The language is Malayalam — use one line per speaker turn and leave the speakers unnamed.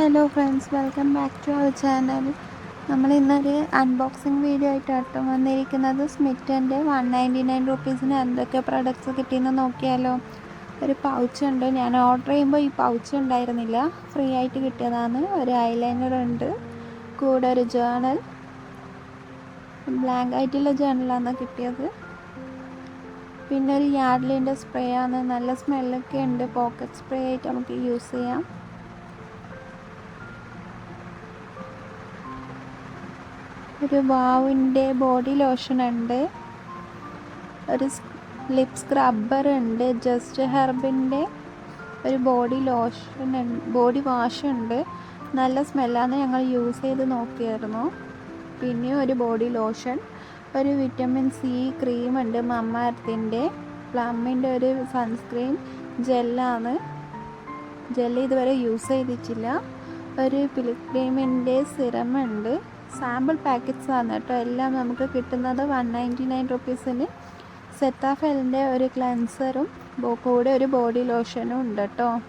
Hello friends welcome back to our channel നമ്മൾ ഇന്നൊരു അൺബോക്സിങ് വീഡിയോ ആയിട്ടാണ് വന്നിരിക്കുന്നത്. സ്മിറ്റന്റെ വൺ നയന്റി നയൻ റുപ്പീസിന് എന്തൊക്കെ പ്രൊഡക്ട്സ് കിട്ടിയെന്ന് നോക്കിയാലോ. ഒരു പൗച്ച് ഉണ്ട്. ഞാൻ ഓർഡർ ചെയ്യുമ്പോൾ ഈ പൗച്ച് ഉണ്ടായിരുന്നില്ല. ഫ്രീ ആയിട്ട് കിട്ടിയതാണ്. ഒരു ഐലൈനർ ഉണ്ട്. കൂടെ ഒരു ജേണൽ ബ്ലാങ്ക് ആയിട്ടുള്ള ജേണലാണ് കിട്ടിയത്. പിന്നെ ഒരു യാഡ്ലിന്റെ സ്പ്രേ ആണ്. നല്ല സ്മെല്ലൊക്കെ ഉണ്ട്. പോക്കറ്റ് സ്പ്രേ ആയിട്ട് നമുക്ക് യൂസ് ചെയ്യാം. ഒരു വാവിന്റെ ബോഡി ലോഷൻ ഉണ്ട്. ഒരു ലിപ് സ്ക്രബ്ബർ ഉണ്ട്. ജസ്റ്റ് ഹെർബിന്റെ ഒരു ബോഡി ലോഷൻ ബോഡി വാഷ് ഉണ്ട്. നല്ല സ്മെല്ലാണ് ഞങ്ങൾ യൂസ് ചെയ്ത് നോക്കിയായിരുന്നു. പിന്നെ ഒരു ബോഡി ലോഷൻ ഒരു വിറ്റമിൻ സി ക്രീം ഉണ്ട്. മമ്മാർത്തിന്റെ പ്ലമ്മിന്റെ ഒരു സൺസ്ക്രീൻ ജെല്ലാണ് ജെല്ല് ഇതുവരെ യൂസ് ചെയ്തിട്ടില്ല. ഒരു പിലിക്രീമിന്റെ സിറം ഉണ്ട്. സാമ്പിൾ പാക്കറ്റ്സ് ആണ് കേട്ടോ. എല്ലാം നമുക്ക് കിട്ടുന്നത് വൺ നയന്റി നയൻ റുപ്പീസിന് സെറ്റാഫെലിന്റെ ഒരു ക്ലെൻസറും കൂടെ ഒരു ബോഡി ലോഷനും ഉണ്ട് കേട്ടോ.